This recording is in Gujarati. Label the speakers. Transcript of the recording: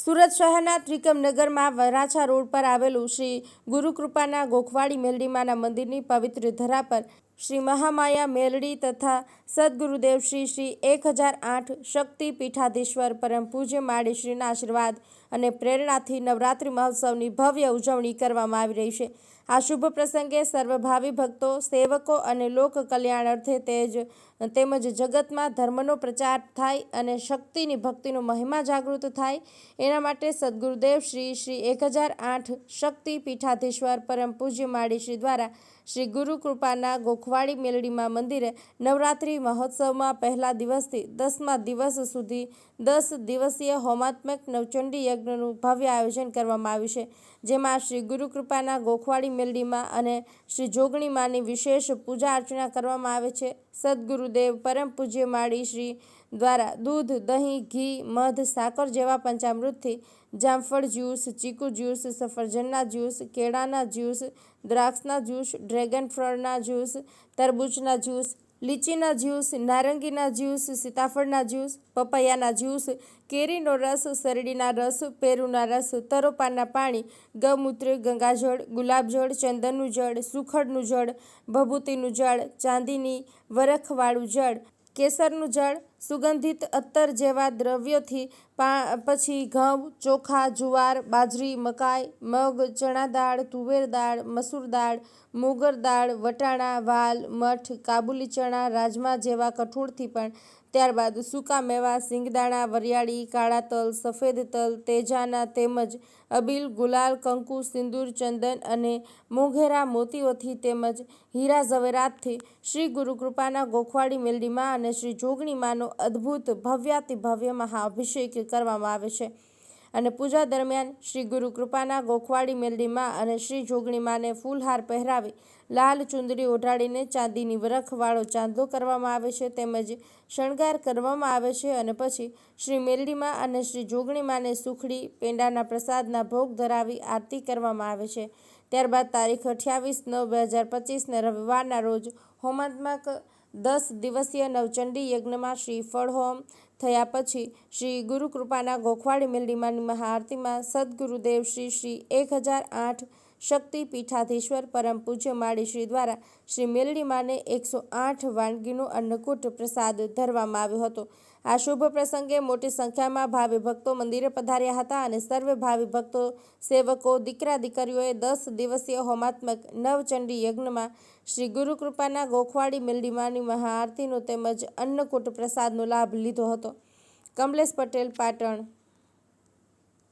Speaker 1: સુરત શહેરના ત્રિકમનગરમાં વરાછા રોડ પર આવેલું શ્રી ગુરુકૃપાના ગોખવાડી મેલડીમાના મંદિરની પવિત્ર ધરા પર શ્રી મહામાયા મેલડી તથા સદગુરુદેવ શ્રી શ્રી એક હજાર આઠ શક્તિ પીઠાધીશ્વર પરમ પૂજ્ય માળી શ્રીના આશીર્વાદ અને પ્રેરણાથી નવરાત્રિ મહોત્સવની ભવ્ય ઉજવણી કરવામાં આવી રહી છે. આ શુભ પ્રસંગે સર્વભાવી ભક્તો, સેવકો અને લોક કલ્યાણ અર્થે તેજ, તેમજ જગતમાં ધર્મનો પ્રચાર થાય અને શક્તિની ભક્તિનો મહિમા જાગૃત થાય, એના માટે સદગુરુદેવ શ્રી શ્રી એક હજાર આઠ શક્તિ પીઠાધીશ્વર પરમ પૂજ્ય માળી શ્રી દ્વારા શ્રી ગુરુ કૃપાના ગોખવાડી મેલડીમાં મંદિરે નવરાત્રિ મહોત્સવમાં પહેલા દિવસથી દસમા દિવસ સુધી દસ દિવસીય હોમાત્મક નવચંડી યજ્ઞનું ભવ્ય આયોજન કરવામાં આવ્યું છે. જેમાં શ્રી ગુરુકૃપાના ગોખવાડી મેલડીમાં અને શ્રી જોગણી માની વિશેષ પૂજા અર્ચના કરવામાં આવે છે. સદગુરુદેવ પરમ પૂજ્ય માળી શ્રી દ્વારા દૂધ, દહીં, ઘી, મધ, સાકર જેવા પંચામૃતથી જામફળ જ્યુસ, ચીકુ જ્યુસ, સફરજનના જ્યુસ, કેળાના જ્યુસ, દ્રાક્ષના જ્યુસ, ડ્રેગન ફળના જ્યુસ, તરબૂચના જ્યુસ લીચીના જ્યુસ, નારંગીના જ્યુસ, સીતાફળના જ્યુસ, પપૈયાના જ્યુસ, કેરીનો રસ, શેરડીના રસ, પેરુના રસ, તરોપાના પાણી, ગૌમૂત્ર, ગંગાજળ, ગુલાબજળ, ચંદનનું જળ, સુખડનું જળ, ભભૂતિનું જળ, ચાંદીની વરખવાળું જળ, કેસરનું જળ સુગંધિત અત્તર જેવા દ્રવ્યોથી પછી ઘઉં, ચોખા, જુવાર, બાજરી, મકાઈ, મગ, ચણા દાળ, તુવેર દાળ, મસૂર દાળ, મોગર દાળ, વટાણા, વાલ, મઠ, કાબુલી ચણા, રાજમા જેવા કઠોળથી પણ ત્યારબાદ સૂકા મેવા, સિંગદાણા, વરિયાળી, કાળા તલ, સફેદ તલ, તેજાના તેમજ અબીલ, ગુલાલ, કંકુ, સિંદૂર, ચંદન અને મોઘેરા મોતીઓથી તેમજ હીરા ઝવેરાતથી શ્રી ગુરુકૃપાના ગોખવાડી મેલડીમાં અને શ્રી જોગણીમાંનો અદ્ભુત ભવ્યાતિ ભવ્ય મહાઅભિષેક કરવામાં આવે છે. અને પૂજા દરમિયાન શ્રી ગુરુ કૃપાના ગોખવાડી મેલડીમાં અને શ્રી જોગણીમાને ફૂલહાર પહેરાવી લાલ ચુંદડી ઓઢાડીને ચાંદીની વરખવાળો ચાંદલો કરવામાં આવે છે. તેમજ શણગાર કરવામાં આવે છે અને પછી શ્રી મેલડીમાં અને શ્રી જોગણીમાને સુખડી પેંડાના પ્રસાદના ભોગ ધરાવી આરતી કરવામાં આવે છે. ત્યારબાદ તારીખ અઠ્યાવીસ નવ બે હજાર પચીસને રવિવારના રોજ હોમાત્મક દસ દિવસીય નવચંડી યજ્ઞમાં શ્રીફળ હોમ થયા પછી શ્રી ગુરુકૃપાના ગોખવાડી મેલડીમાની મહાઆરતીમાં સદગુરુદેવ શ્રી શ્રી એક હજાર આઠ શક્તિ પીઠાધીશ્વર પરમ પૂજ્ય માળી શ્રી દ્વારા શ્રી મેલડીમાને એકસો આઠ વાનગીનો અન્નકૂટ પ્રસાદ ધરવામાં આવ્યો હતો. આ શુભ પ્રસંગે મોટી સંખ્યામાં ભાવિ ભક્તો મંદિરે પધાર્યા હતા અને સર્વે ભાવિ ભક્તો, સેવકો, દીકરા દીકરીઓએ દસ દિવસીય હોમાત્મક નવચંડી યજ્ઞમાં શ્રી ગુરુકૃપાના ગોખવાડી મેલડીમાની મહાઆરતીનો તેમજ અન્નકૂટ પ્રસાદનો લાભ લીધો હતો. કમલેશ પટેલ, પાટણ.